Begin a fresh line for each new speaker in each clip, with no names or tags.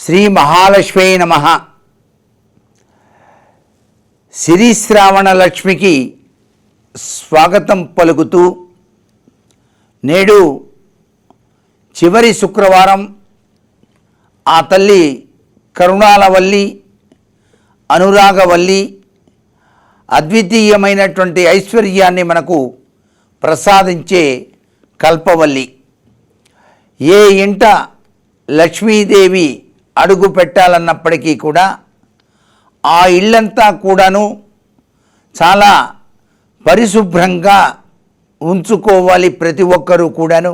శ్రీ మహాలక్ష్మి నమ. సిరిశ్రావణ లక్ష్మికి స్వాగతం పలుకుతూ నేడు చివరి శుక్రవారం ఆ తల్లి కరుణాలవల్లి అనురాగవల్లి అద్వితీయమైనటువంటి ఐశ్వర్యాన్ని మనకు ప్రసాదించే కల్పవల్లి. ఏ ఇంట లక్ష్మీదేవి అడుగు పెట్టాలన్నప్పటికీ కూడా ఆ ఇల్లంతా కూడాను చాలా పరిశుభ్రంగా ఉంచుకోవాలి ప్రతి ఒక్కరూ కూడాను.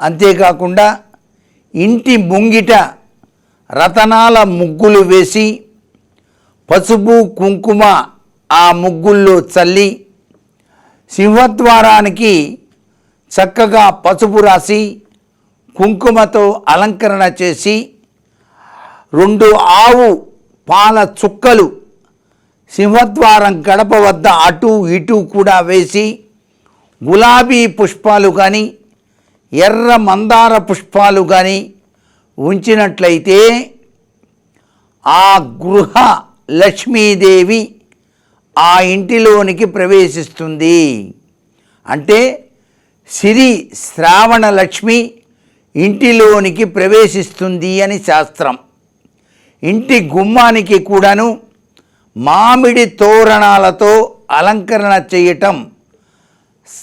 అంతేకాకుండా ఇంటి ముంగిట రతనాల ముగ్గులు వేసి పసుపు కుంకుమ ఆ ముగ్గుల్లో చల్లి సింహద్వారానికి చక్కగా పసుపు రాసి కుంకుమతో అలంకరణ చేసి రెండు ఆవు పాల చుక్కలు సింహద్వారం గడప వద్ద అటు ఇటు కూడా వేసి గులాబీ పుష్పాలు కానీ ఎర్ర మందార పుష్పాలు కానీ ఉంచినట్లయితే ఆ గృహ లక్ష్మీదేవి ఆ ఇంటిలోనికి ప్రవేశిస్తుంది. అంటే సిరి శ్రావణ లక్ష్మి ఇంటిలోనికి ప్రవేశిస్తుంది అని శాస్త్రం. ఇంటి గుమ్మానికి కూడాను మామిడి తోరణాలతో అలంకరణ చేయటం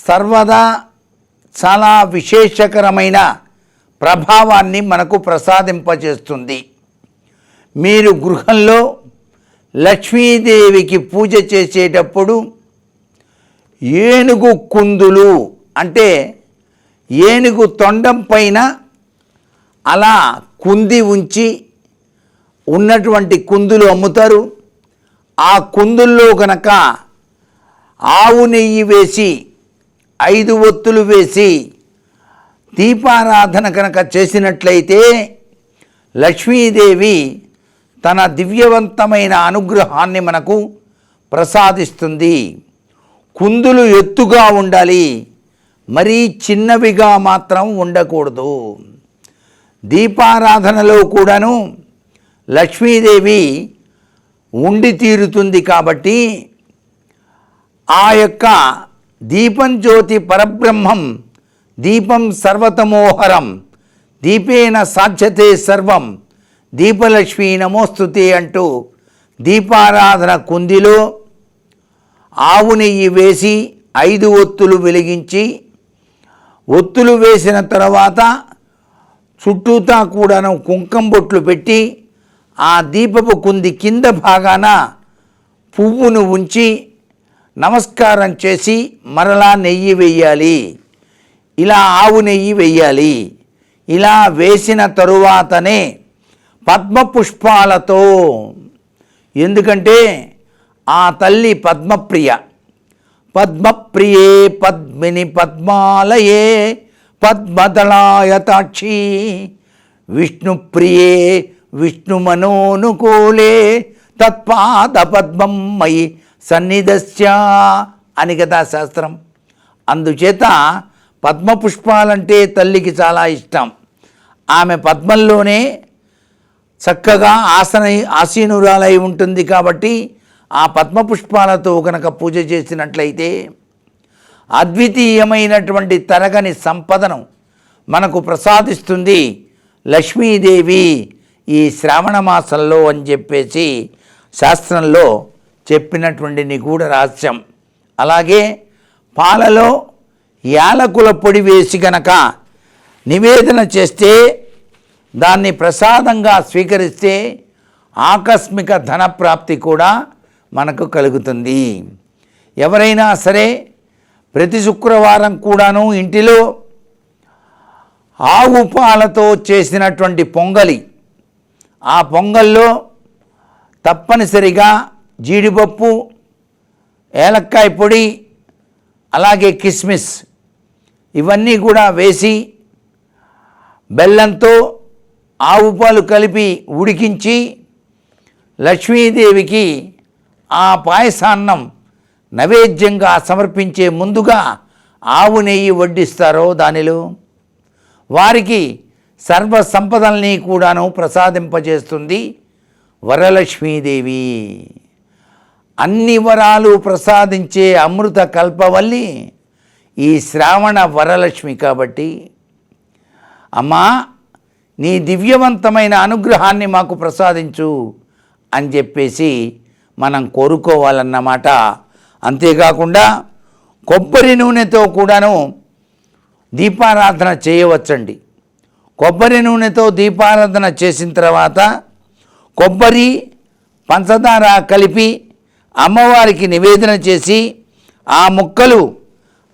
సర్వదా చాలా విశేషకరమైన ప్రభావాన్ని మనకు ప్రసాదింపజేస్తుంది. మీరు గృహంలో లక్ష్మీదేవికి పూజ చేసేటప్పుడు ఏనుగు కుందులు అంటే ఏనుగు తొండం పైన అలా కుంది ఉంచి ఉన్నటువంటి కుందులు అమ్ముతారు. ఆ కుందుల్లో కనుక ఆవు నెయ్యి వేసి ఐదు ఒత్తులు వేసి దీపారాధన కనుక చేసినట్లయితే లక్ష్మీదేవి తన దివ్యవంతమైన అనుగ్రహాన్ని మనకు ప్రసాదిస్తుంది. కుందులు ఎత్తుగా ఉండాలి. మరీ చిన్నవిగా మాత్రం ఉండకూడదు. దీపారాధనలో కూడాను లక్ష్మీదేవి ఉండి తీరుతుంది కాబట్టి ఆ యొక్క దీపం జ్యోతి పరబ్రహ్మం దీపం సర్వతమోహరం దీపేన సాధ్యతే సర్వం దీపలక్ష్మి నమోస్తుతి అంటూ దీపారాధన కుందిలో ఆవు నెయ్యి వేసి ఐదు ఒత్తులు వెలిగించి ఒత్తులు వేసిన తర్వాత చుట్టూతా కూడాను కుంకం బొట్లు పెట్టి ఆ దీపపు కుంది కింద భాగాన పువ్వును ఉంచి నమస్కారం చేసి మరలా నెయ్యి వెయ్యాలి ఇలా ఆవు నెయ్యి వెయ్యాలి ఇలా వేసిన తరువాతనే పద్మ పుష్పాలతో ఎందుకంటే ఆ తల్లి పద్మప్రియ. పద్మప్రియే పద్మిని పద్మాలయే పద్మదళాయతాక్షి. విష్ణుప్రియే విష్ణుమనోనుకూలే తత్పాద పద్మం మయి సన్నిధస్య అని కదా శాస్త్రం. అందుచేత పద్మపుష్పాలంటే తల్లికి చాలా ఇష్టం. ఆమె పద్మంలోనే చక్కగా ఆసన ఆసీనురాలై ఉంటుంది కాబట్టి ఆ పద్మపుష్పాలతో కనుక పూజ చేసినట్లయితే అద్వితీయమైనటువంటి తరగని సంపదను మనకు ప్రసాదిస్తుంది లక్ష్మీదేవి ఈ శ్రావణ మాసంలో అని చెప్పేసి శాస్త్రంలో చెప్పినటువంటి నిగూఢ రహస్యం. అలాగే పాలలో యాలకుల పొడి వేసి గనక నివేదన చేస్తే దాన్ని ప్రసాదంగా స్వీకరిస్తే ఆకస్మిక ధన ప్రాప్తి కూడా మనకు కలుగుతుంది. ఎవరైనా సరే ప్రతి శుక్రవారం కూడాను ఇంటిలో ఆవు పాలతో చేసినటువంటి పొంగలి ఆ పొంగల్లో తప్పనిసరిగా జీడిపప్పు ఏలక్కాయ పొడి అలాగే కిస్మిస్ ఇవన్నీ కూడా వేసి బెల్లంతో ఆవు పాలు కలిపి ఉడికించి లక్ష్మీదేవికి ఆ పాయసాన్నం నైవేద్యంగా సమర్పించే ముందుగా ఆవు నెయ్యి వడ్డిస్తారో దానిలో. వారికి సర్వ సంపదల్ని కూడాను ప్రసాదింపజేస్తుంది వరలక్ష్మీదేవి. అన్ని వరాలు ప్రసాదించే అమృత కల్పవల్లి ఈ శ్రావణ వరలక్ష్మి కాబట్టి. అమ్మా నీ దివ్యవంతమైన అనుగ్రహాన్ని మాకు ప్రసాదించు అని చెప్పేసి మనం కోరుకోవాలన్నమాట. అంతేకాకుండా కొబ్బరి నూనెతో కూడాను దీపారాధన చేయవచ్చండి. కొబ్బరి నూనెతో దీపారాధన చేసిన తర్వాత కొబ్బరి పంచదార కలిపి అమ్మవారికి నివేదన చేసి ఆ ముక్కలు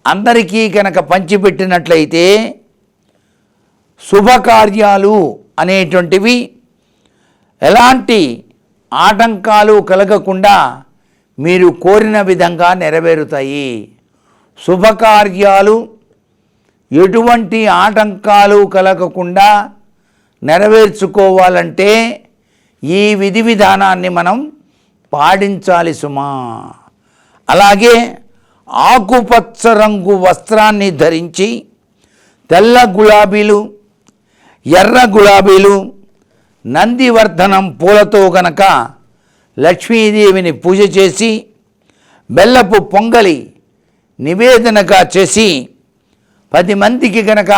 అందరికీ కనుక పంచిపెట్టినట్లయితే శుభకార్యాలు అనేటువంటివి ఎలాంటి ఆటంకాలు కలగకుండా మీరు కోరిన విధంగా నెరవేరుతాయి. శుభకార్యాలు ఎటువంటి ఆటంకాలు కలగకుండా నెరవేర్చుకోవాలంటే ఈ విధి విధానాన్ని మనం పాటించాలి సుమా. అలాగే ఆకుపచ్చ రంగు వస్త్రాన్ని ధరించి తెల్ల గులాబీలు ఎర్ర గులాబీలు నందివర్ధనం పూలతో గనక లక్ష్మీదేవిని పూజ చేసి బెల్లపు పొంగలి నివేదనగా చేసి పది మందికి గనక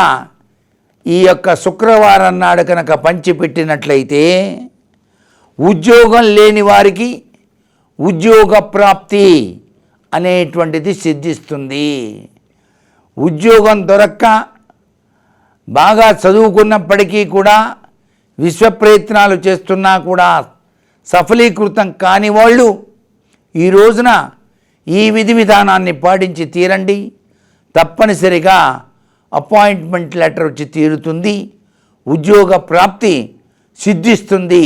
ఈ యొక్క శుక్రవారం నాడు కనుక పంచిపెట్టినట్లయితే ఉద్యోగం లేని వారికి ఉద్యోగ ప్రాప్తి అనేటువంటిది సిద్ధిస్తుంది. ఉద్యోగం దొరక్క బాగా చదువుకున్నప్పటికీ కూడా విశ్వ ప్రయత్నాలు చేస్తున్నా కూడా సఫలీకృతం కాని వాళ్ళు ఈ రోజున ఈ విధి విధానాన్ని పాటించి తీరండి. తప్పనిసరిగా అపాయింట్మెంట్ లెటర్ వచ్చి తీరుతుంది. ఉద్యోగ ప్రాప్తి సిద్ధిస్తుంది.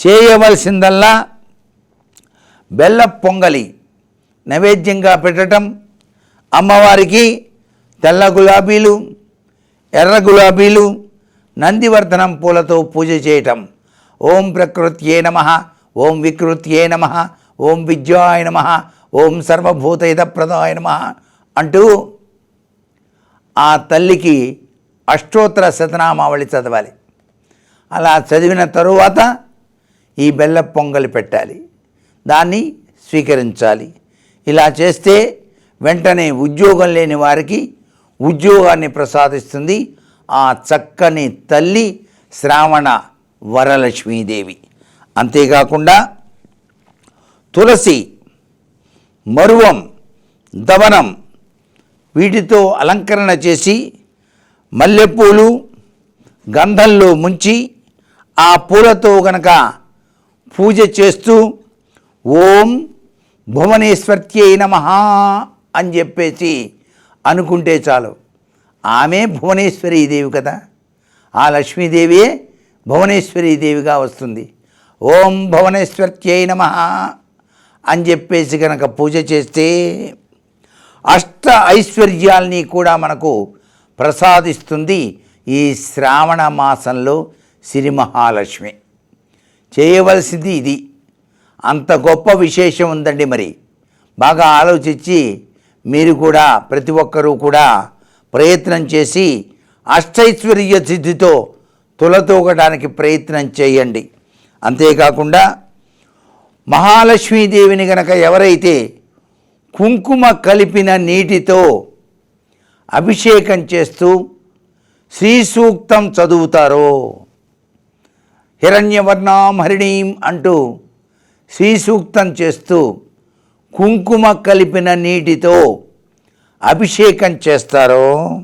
చేయవలసిందల్లా బెల్ల పొంగలి నైవేద్యంగా పెట్టడం అమ్మవారికి తెల్ల గులాబీలు ఎర్ర గులాబీలు నందివర్ధనం పూలతో పూజ చేయటం. ఓం ప్రకృత్యే నమ ఓం వికృత్యే నమ ఓం విద్యాయ నమ ఓం సర్వభూతయుధప్రదాయ నమ అంటూ ఆ తల్లికి అష్టోత్తర శతనామావళి చదవాలి. అలా చదివిన తరువాత ఈ బెల్ల పొంగలి పెట్టాలి. దాన్ని స్వీకరించాలి. ఇలా చేస్తే వెంటనే ఉద్యోగం లేని వారికి ఉద్యోగాన్ని ప్రసాదిస్తుంది ఆ చక్కని తల్లి శ్రావణ వరలక్ష్మీదేవి. అంతేకాకుండా తులసి మరువం దవనం వీటితో అలంకరణ చేసి మల్లెపూలు గంధంలో ముంచి ఆ పూలతో గనక పూజ చేస్తూ ఓం భువనేశ్వర్త్యై నమ అని చెప్పేసి అనుకుంటే చాలు. ఆమె భువనేశ్వరీ దేవి కదా. ఆ లక్ష్మీదేవియే భువనేశ్వరీ దేవిగా వస్తుంది. ఓం భువనేశ్వర్త్యై నమ అని చెప్పేసి కనుక పూజ చేస్తే అష్ట ఐశ్వర్యాల్ని కూడా మనకు ప్రసాదిస్తుంది ఈ శ్రావణ మాసంలో శ్రీ మహాలక్ష్మి. చేయవలసింది ఇది. అంత గొప్ప విశేషం ఉందండి మరి. బాగా ఆలోచించి మీరు కూడా ప్రతి ఒక్కరూ కూడా ప్రయత్నం చేసి అష్టైశ్వర్య సిద్ధితో తులతూగడానికి ప్రయత్నం చేయండి. అంతేకాకుండా మహాలక్ష్మీదేవిని గనక ఎవరైతే కుంకుమ కలిపిన నీటితో అభిషేకం చేస్తూ శ్రీ సూక్తం చదువుతారో. హిరణ్యవర్ణాం హరిణీం అంటూ శ్రీ సూక్తం చేస్తూ కుంకుమ కలిపిన నీటితో అభిషేకం చేస్తారో.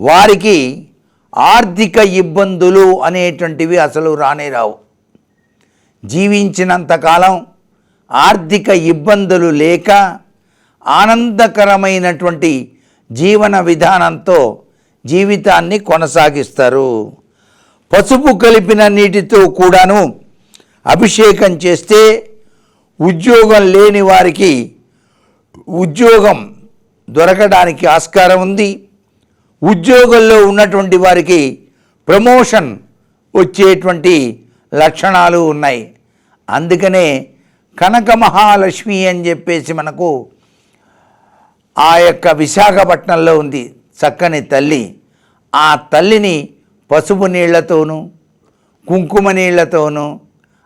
వారికి ఆర్థిక ఇబ్బందులు అనేటువంటివి అసలు రానే రావు. జీవించినంతకాలం ఆర్థిక ఇబ్బందులు లేక ఆనందకరమైనటువంటి జీవన విధానంతో జీవితాన్ని కొనసాగిస్తారు. పసుపు కలిపిన నీటితో కూడాను అభిషేకం చేస్తే ఉద్యోగం లేని వారికి ఉద్యోగం దొరకడానికి ఆస్కారం ఉంది. ఉద్యోగంలో ఉన్నటువంటి వారికి ప్రమోషన్ వచ్చేటువంటి లక్షణాలు ఉన్నాయి. అందుకనే కనక మహాలక్ష్మి అని చెప్పేసి మనకు ఆ యొక్క విశాఖపట్నంలో ఉంది చక్కని తల్లి. ఆ తల్లిని పసుపు నీళ్ళతోనూ కుంకుమ నీళ్ళతోనూ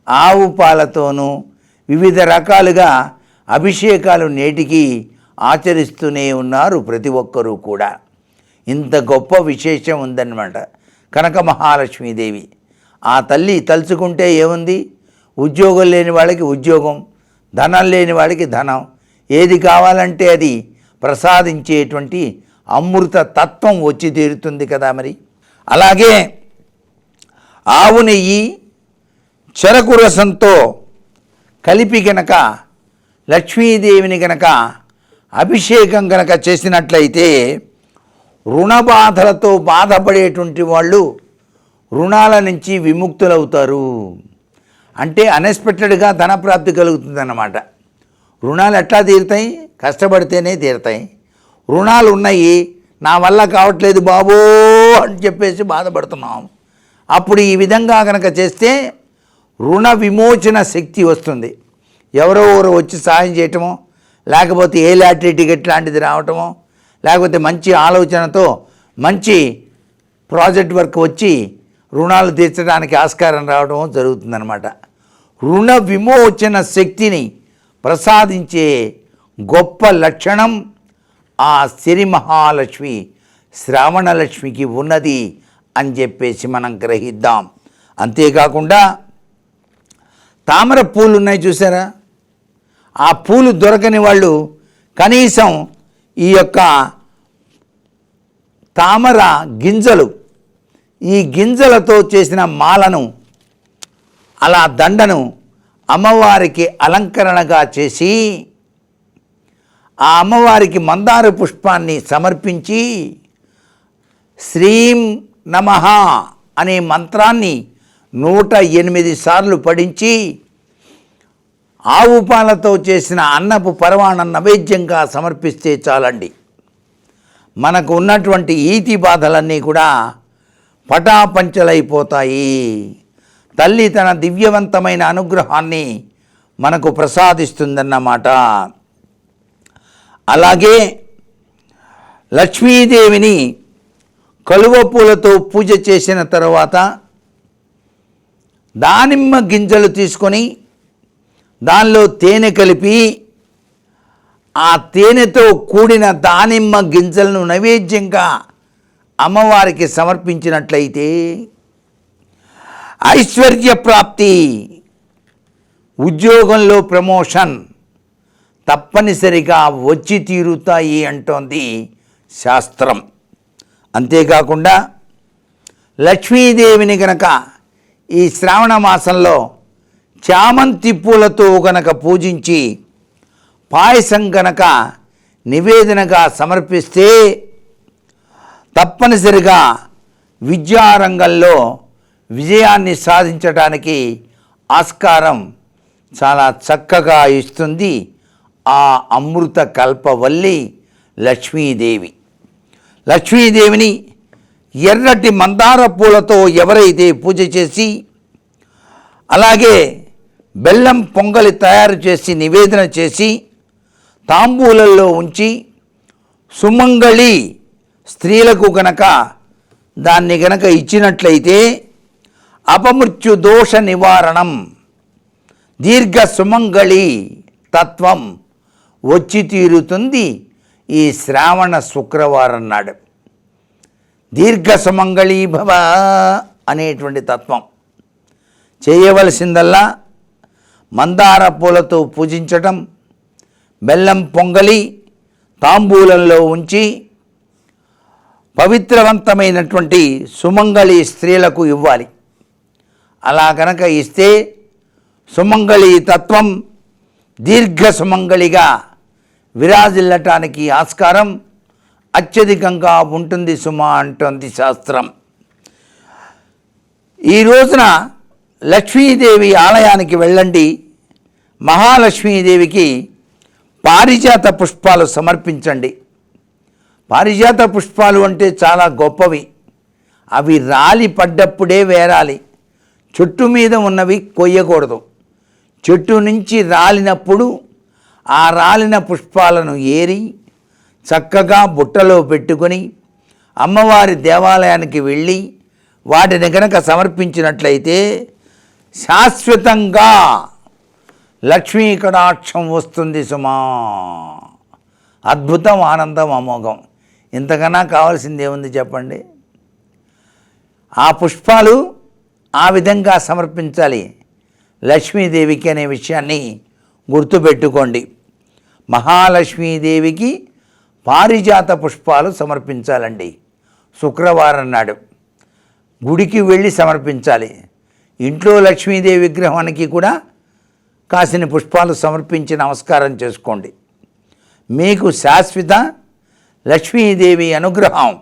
ఆవు పాలతోనూ వివిధ రకాలుగా అభిషేకాలు నేటికి ఆచరిస్తూనే ఉన్నారు ప్రతి ఒక్కరూ కూడా. ఇంత గొప్ప విశేషం ఉందన్నమాట. కనక మహాలక్ష్మీదేవి. ఆ తల్లి తలుచుకుంటే ఏముంది? ఉద్యోగం లేని వాళ్ళకి ఉద్యోగం ధనం లేని వాడికి ధనం. ఏది కావాలంటే అది ప్రసాదించేటువంటి అమృత తత్వం వచ్చి తీరుతుంది కదా మరి. అలాగే ఆవు నెయ్యి చెరకు రసంతో కలిపి గనక లక్ష్మీదేవిని గనక అభిషేకం గనక చేసినట్లయితే రుణ బాధలతో బాధపడేటువంటి వాళ్ళు రుణాల నుంచి విముక్తులవుతారు. అంటే అన్ఎక్స్పెక్టెడ్గా ధనప్రాప్తి కలుగుతుందన్నమాట. రుణాలు ఎట్లా తీరుతాయి? కష్టపడితేనే తీరుతాయి. రుణాలు ఉన్నాయి నా వల్ల కావట్లేదు బాబో అని చెప్పేసి బాధపడుతున్నాం. అప్పుడు ఈ విధంగా కనుక చేస్తే రుణ విమోచన శక్తి వస్తుంది. ఎవరో ఎవరు వచ్చి సహాయం చేయటమో లేకపోతే ఏ లాటరీ టికెట్ లాంటిది రావటమో లేకపోతే మంచి ఆలోచనతో మంచి ప్రాజెక్ట్ వర్క్ వచ్చి రుణాలు తీర్చడానికి ఆస్కారం రావడం జరుగుతుందన్నమాట. రుణ విమోచన శక్తిని ప్రసాదించే గొప్ప లక్షణం ఆ సిరి మహాలక్ష్మి శ్రావణలక్ష్మికి ఉన్నది అని చెప్పేసి మనం గ్రహిద్దాం. అంతేకాకుండా తామర పూలు ఉన్నాయి చూసారా? ఆ పూలు దొరకని వాళ్ళు కనీసం ఈ యొక్క తామర గింజలు ఈ గింజలతో చేసిన మాలను అలా దండను అమ్మవారికి అలంకరణగా చేసి ఆ అమ్మవారికి మందార పుష్పాన్ని సమర్పించి శ్రీం నమ అనే మంత్రాన్ని నూట ఎనిమిది సార్లు పఠించి ఆవు పాలతో చేసిన అన్నపు పరమాణం నైవేద్యంగా సమర్పిస్తే చాలండి. మనకు ఉన్నటువంటి ఈతి బాధలన్నీ కూడా పటాపంచలైపోతాయి. తల్లి తన దివ్యవంతమైన అనుగ్రహాన్ని మనకు ప్రసాదిస్తుందన్నమాట అలాగే లక్ష్మీదేవిని కలువ పూలతో పూజ చేసిన తర్వాత దానిమ్మ గింజలు తీసుకొని దానిలో తేనె కలిపి ఆ తేనెతో కూడిన దానిమ్మ గింజలను నైవేద్యంగా అమ్మవారికి సమర్పించినట్లయితే ఐశ్వర్య ప్రాప్తి. ఉద్యోగంలో ప్రమోషన్ తప్పనిసరిగా వచ్చి తీరుతాయి అంటోంది శాస్త్రం. అంతేకాకుండా లక్ష్మీదేవిని గనక ఈ శ్రావణ మాసంలో చామంతి పూలతో గనక పూజించి పాయసం గనక నివేదనగా సమర్పిస్తే తప్పనిసరిగా విద్యారంగంలో విజయాన్ని సాధించడానికి ఆస్కారం చాలా చక్కగా ఇస్తుంది ఆ అమృత కల్పవల్లి లక్ష్మీదేవి. లక్ష్మీదేవిని ఎర్రటి మందార పూలతో ఎవరైతే పూజ చేసి అలాగే బెల్లం పొంగలి తయారు చేసి నివేదన చేసి తాంబూలల్లో ఉంచి సుమంగళి స్త్రీలకు గనక దాన్ని గనక ఇచ్చినట్లయితే అపమృత్యు దోష నివారణం. దీర్ఘ సుమంగళి తత్వం వచ్చి తీరుతుంది ఈ శ్రావణ శుక్రవారం నాడు. దీర్ఘ సుమంగళీ భవ అనేటువంటి తత్వం. చేయవలసిందల్లా మందార పూలతో పూజించటం బెల్లం పొంగలి తాంబూలంలో ఉంచి పవిత్రవంతమైనటువంటి సుమంగళి స్త్రీలకు ఇవ్వాలి. అలా కనుక ఇస్తే సుమంగళి తత్వం దీర్ఘ సుమంగళిగా విరాజిల్లటానికి ఆస్కారం అత్యధికంగా ఉంటుంది సుమ అంటుంది శాస్త్రం. ఈ రోజున లక్ష్మీదేవి ఆలయానికి వెళ్ళండి. మహాలక్ష్మీదేవికి పారిజాత పుష్పాలు సమర్పించండి. పారిజాత పుష్పాలు అంటే చాలా గొప్పవి. అవి రాలి పడ్డప్పుడే వేరాలి. చెట్టు మీద ఉన్నవి కొయ్యకూడదు. చెట్టు నుంచి రాలినప్పుడు ఆ రాలిన పుష్పాలను ఏరి చక్కగా బుట్టలో పెట్టుకొని అమ్మవారి దేవాలయానికి వెళ్ళి వాటిని కనుక సమర్పించినట్లయితే శాశ్వతంగా లక్ష్మీ కటాక్షం వస్తుంది సుమా. అద్భుతం ఆనందం అమోఘం. ఇంతకన్నా కావాల్సింది ఏముంది చెప్పండి? ఆ పుష్పాలు ఆ విధంగా సమర్పించాలి. లక్ష్మీదేవికి అనే విషయాన్ని గుర్తుపెట్టుకోండి. మహాలక్ష్మీదేవికి పారిజాత పుష్పాలు సమర్పించాలండి. శుక్రవారం నాడు గుడికి వెళ్ళి సమర్పించాలి. ఇంట్లో లక్ష్మీదేవి విగ్రహానికి కూడా కాసిన పుష్పాలు సమర్పించి నమస్కారం చేసుకోండి. మీకు శాశ్వత లక్ష్మీదేవి అనుగ్రహం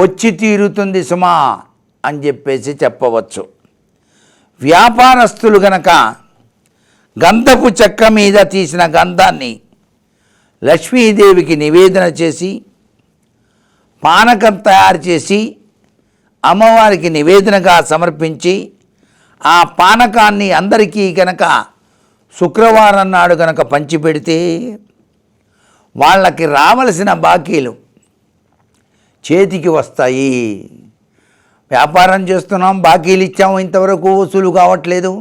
వచ్చి తీరుతుంది సుమా. అని చెప్పేసి చెప్పవచ్చు. వ్యాపారస్తులు గనక గంధపు చెక్క మీద తీసిన గంధాన్ని లక్ష్మీదేవికి నివేదన చేసి పానకం తయారు చేసి అమ్మవారికి నివేదనగా సమర్పించి ఆ పానకాన్ని అందరికీ గనక శుక్రవారం నాడు గనక పంచిపెడితే వాళ్ళకి రావలసిన బాకీలు చేతికి వస్తాయి. వ్యాపారం చేస్తున్నాం బాకీలు ఇచ్చాము ఇంతవరకు వసూలు కావట్లేదు.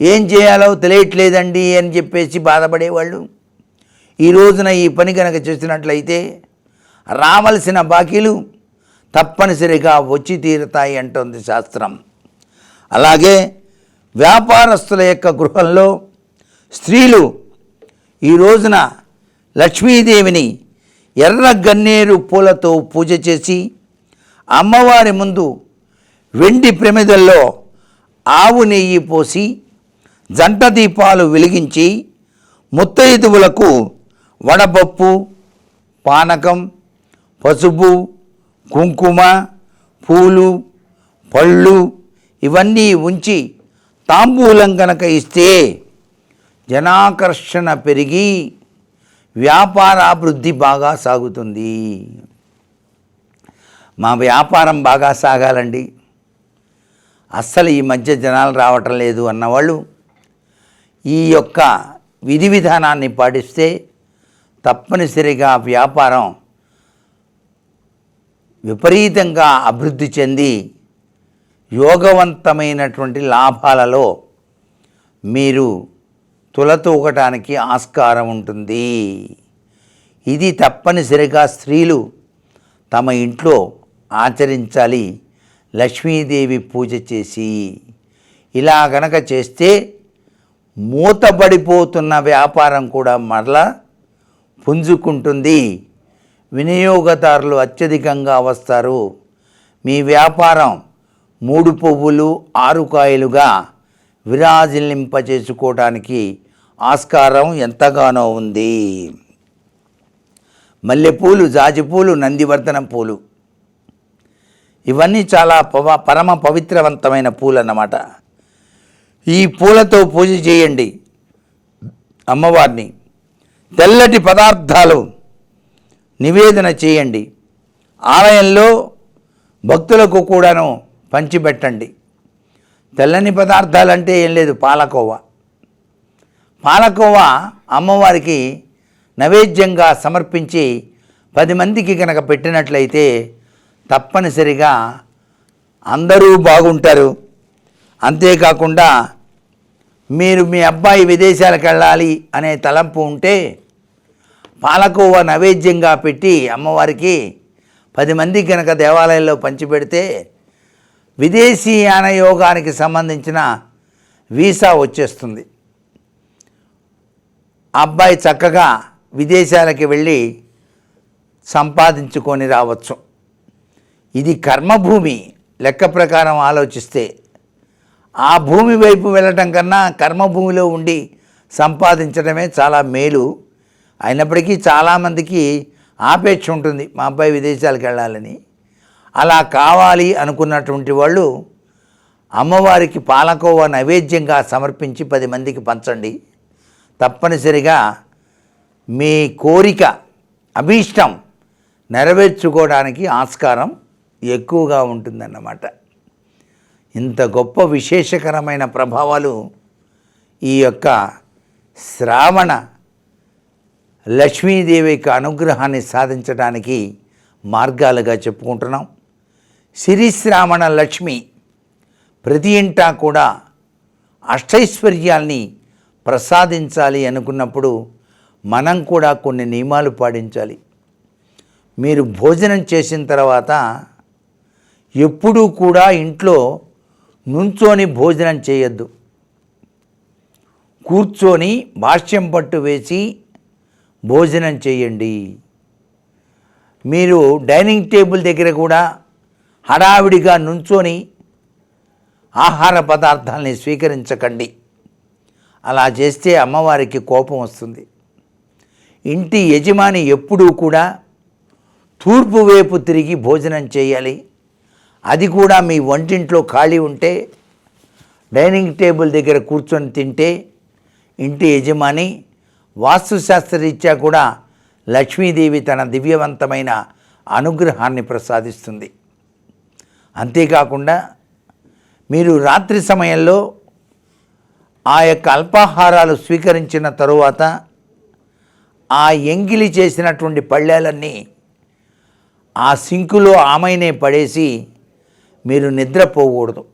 ఏం చేయాలో తెలియట్లేదండి అని చెప్పేసి బాధపడేవాళ్ళు. ఈ రోజున ఈ పని కనుక చేసినట్లయితే రావలసిన బాకీలు తప్పనిసరిగా వచ్చి తీరుతాయి అంటుంది శాస్త్రం. అలాగే వ్యాపారస్తుల యొక్క గృహంలో స్త్రీలు ఈ రోజున లక్ష్మీదేవిని ఎర్ర గన్నేరు పూలతో పూజ చేసి అమ్మవారి ముందు వెండి ప్రమిదల్లో ఆవు నెయ్యి పోసి జంట దీపాలు వెలిగించి ముత్తైదువులకు వడపప్పు పానకం పసుపు కుంకుమ పూలు పళ్ళు ఇవన్నీ ఉంచి తాంబూలం కనుక ఇస్తే జనాకర్షణ పెరిగి వ్యాపారాభివృద్ధి బాగా సాగుతుంది. మా వ్యాపారం బాగా సాగాలండి. అస్సలు ఈ మధ్య జనాలు రావటం లేదు అన్నవాళ్ళు. ఈ యొక్క విధి విధానాన్ని పాటిస్తే తప్పనిసరిగా వ్యాపారం విపరీతంగా అభివృద్ధి చెంది యోగవంతమైనటువంటి లాభాలలో మీరు తులతూగటానికి ఆస్కారం ఉంటుంది. ఇది తప్పనిసరిగా స్త్రీలు తమ ఇంట్లో ఆచరించాలి. లక్ష్మీదేవి పూజ చేసి ఇలా గనక చేస్తే మూతబడిపోతున్న వ్యాపారం కూడా మరలా పుంజుకుంటుంది. వినియోగదారులు అత్యధికంగా వస్తారు. మీ వ్యాపారం మూడు పువ్వులు ఆరు కాయలుగా విరాజిల్లింపచేసుకోవడానికి ఆస్కారం ఎంతగానో ఉంది. మల్లెపూలు జాజిపూలు నందివర్ధనం పూలు ఇవన్నీ చాలా పవ పరమ పవిత్రవంతమైన పూలు అన్నమాట ఈ పూలతో పూజ చేయండి అమ్మవారిని. తెల్లటి పదార్థాలు నివేదన చేయండి. ఆలయంలో భక్తులకు కూడాను పంచిపెట్టండి. తెల్లని పదార్థాలు అంటే ఏం లేదు పాలకోవా. పాలకోవా అమ్మవారికి నైవేద్యంగా సమర్పించి పది మందికి కనుక పెట్టినట్లయితే తప్పనిసరిగా అందరూ బాగుంటారు. అంతేకాకుండా మీరు మీ అబ్బాయి విదేశాలకు వెళ్ళాలి అనే తలంపు ఉంటే పాలకోవ నైవేద్యంగా పెట్టి అమ్మవారికి పది మంది కనుక దేవాలయంలో పంచిపెడితే విదేశీయాన యోగానికి సంబంధించిన వీసా వచ్చేస్తుంది. అబ్బాయి చక్కగా విదేశాలకి వెళ్ళి సంపాదించుకొని రావచ్చు. ఇది కర్మభూమి. లెక్క ప్రకారం ఆలోచిస్తే ఆ భూమి వైపు వెళ్ళటం కన్నా కర్మభూమిలో ఉండి సంపాదించడమే చాలా మేలు. అయినప్పటికీ చాలామందికి ఆపేక్ష ఉంటుంది మా అబ్బాయి విదేశాలకు వెళ్ళాలని. అలా కావాలి అనుకున్నటువంటి వాళ్ళు అమ్మవారికి పాలకోవ నైవేద్యంగా సమర్పించి పది మందికి పంచండి. తప్పనిసరిగా మీ కోరిక అభీష్టం నెరవేర్చుకోవడానికి ఆస్కారం ఎక్కువగా ఉంటుందన్నమాట. ఇంత గొప్ప విశేషకరమైన ప్రభావాలు ఈ యొక్క శ్రావణ లక్ష్మీదేవి యొక్క అనుగ్రహాన్ని సాధించడానికి మార్గాలుగా చెప్పుకుంటున్నాం. సిరిశ్రావణ లక్ష్మి ప్రతి ఇంటా కూడా అష్టైశ్వర్యాల్ని ప్రసాదించాలి అనుకున్నప్పుడు మనం కూడా కొన్ని నియమాలు పాటించాలి. మీరు భోజనం చేసిన తర్వాత ఎప్పుడూ కూడా ఇంట్లో నుంచొని భోజనం చేయొద్దు. కూర్చొని భాష్యం పట్టు వేసి భోజనం చేయండి. మీరు డైనింగ్ టేబుల్ దగ్గర కూడా హడావిడిగా నుంచొని ఆహార పదార్థాలని స్వీకరించకండి. అలా చేస్తే అమ్మవారికి కోపం వస్తుంది. ఇంటి యజమాని ఎప్పుడూ కూడా తూర్పు వైపు తిరిగి భోజనం చేయాలి. అది కూడా మీ వంటింట్లో ఖాళీ ఉంటే డైనింగ్ టేబుల్ దగ్గర కూర్చొని తింటే ఇంటి యజమాని వాస్తుశాస్త్రరీత్యా కూడా లక్ష్మీదేవి తన దివ్యవంతమైన అనుగ్రహాన్ని ప్రసాదిస్తుంది. అంతేకాకుండా మీరు రాత్రి సమయంలో ఆ యొక్క అల్పాహారాలు స్వీకరించిన తరువాత ఆ ఎంగిలి చేసినటువంటి పళ్ళేలన్నీ ఆ సింకులో ఆమెనే పడేసి మీరు నిద్రపోకూడదు.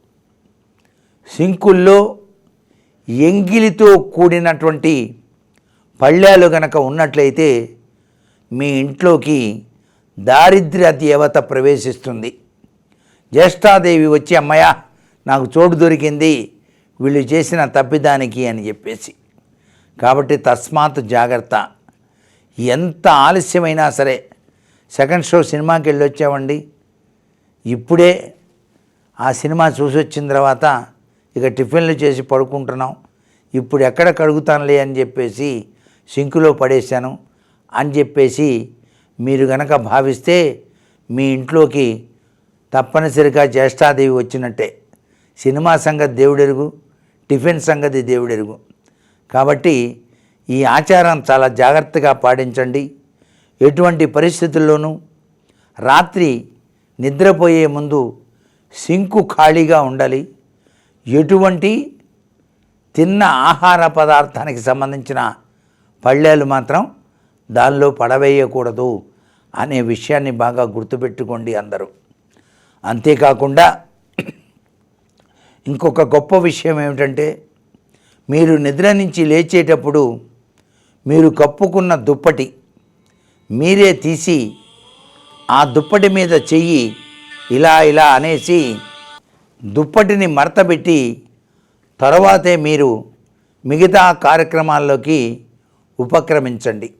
సింకుల్లో ఎంగిలితో కూడినటువంటి పళ్ళాలు గనక ఉన్నట్లయితే మీ ఇంట్లోకి దారిద్ర్య దేవత ప్రవేశిస్తుంది. జ్యేష్ఠాదేవి వచ్చి అమ్మయ్య నాకు చోటు దొరికింది వీళ్ళు చేసిన తప్పిదానికి అని చెప్పేసి. కాబట్టి తస్మాత్ జాగ్రత్త. ఎంత ఆలస్యమైనా సరే సెకండ్ షో సినిమాకి వెళ్ళి వచ్చామండి ఇప్పుడే ఆ సినిమా చూసి వచ్చిన తర్వాత ఇక టిఫిన్లు చేసి పడుకుంటున్నాం. ఇప్పుడు ఎక్కడ కడుగుతానులే అని చెప్పేసి సింకులో పడేశాను. అని చెప్పేసి మీరు గనక భావిస్తే మీ ఇంట్లోకి తప్పనిసరిగా జ్యేష్ఠాదేవి వచ్చినట్టే. సినిమా సంగతి దేవుడెరుగు టిఫిన్ సంగతి దేవుడెరుగు. కాబట్టి ఈ ఆచారం చాలా జాగ్రత్తగా పాటించండి. ఎటువంటి పరిస్థితుల్లోనూ రాత్రి నిద్రపోయే ముందు సింకు ఖాళీగా ఉండాలి. ఎటువంటి తిన్న ఆహార పదార్థానికి సంబంధించిన పళ్ళేలు మాత్రం దానిలో పడవేయకూడదు అనే విషయాన్ని బాగా గుర్తుపెట్టుకోండి అందరూ. అంతేకాకుండా ఇంకొక గొప్ప విషయం ఏమిటంటే మీరు నిద్ర నుంచి లేచేటప్పుడు మీరు కప్పుకున్న దుప్పటి మీరే తీసి ఆ దుప్పటి మీద చెయ్యి ఇలా ఇలా అనేసి దుప్పటిని మడతబెట్టి తర్వాతే మీరు మిగతా కార్యక్రమాల్లోకి ఉపక్రమించండి.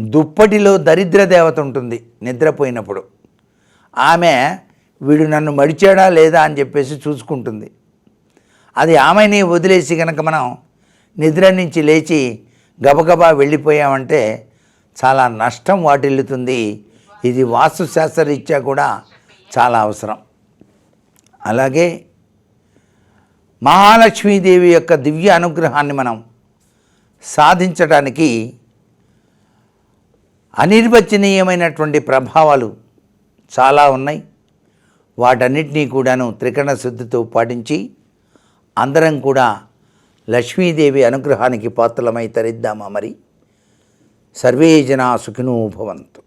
దుప్పటిలో దరిద్ర దేవత ఉంటుంది నిద్రపోయినప్పుడు. ఆమె వీడు నన్ను మడిచాడా లేదా అని చెప్పేసి చూసుకుంటుంది. అది ఆమెని వదిలేసి కనుక మనం నిద్ర నుంచి లేచి గబగబా వెళ్ళిపోయామంటే చాలా నష్టం వాటిల్లుతుంది. ఇది వాస్తుశాస్త్రరీత్యా కూడా చాలా అవసరం. అలాగే మహాలక్ష్మీదేవి యొక్క దివ్య అనుగ్రహాన్ని మనం సాధించడానికి అనిర్వచనీయమైనటువంటి ప్రభావాలు చాలా ఉన్నాయి. వాటన్నిటినీ కూడాను త్రికరణ శుద్ధితో పాటించి అందరం కూడా లక్ష్మీదేవి అనుగ్రహానికి పాత్రలమై తరిద్దామా మరి? సర్వే జనా సుఖినో భవంతు.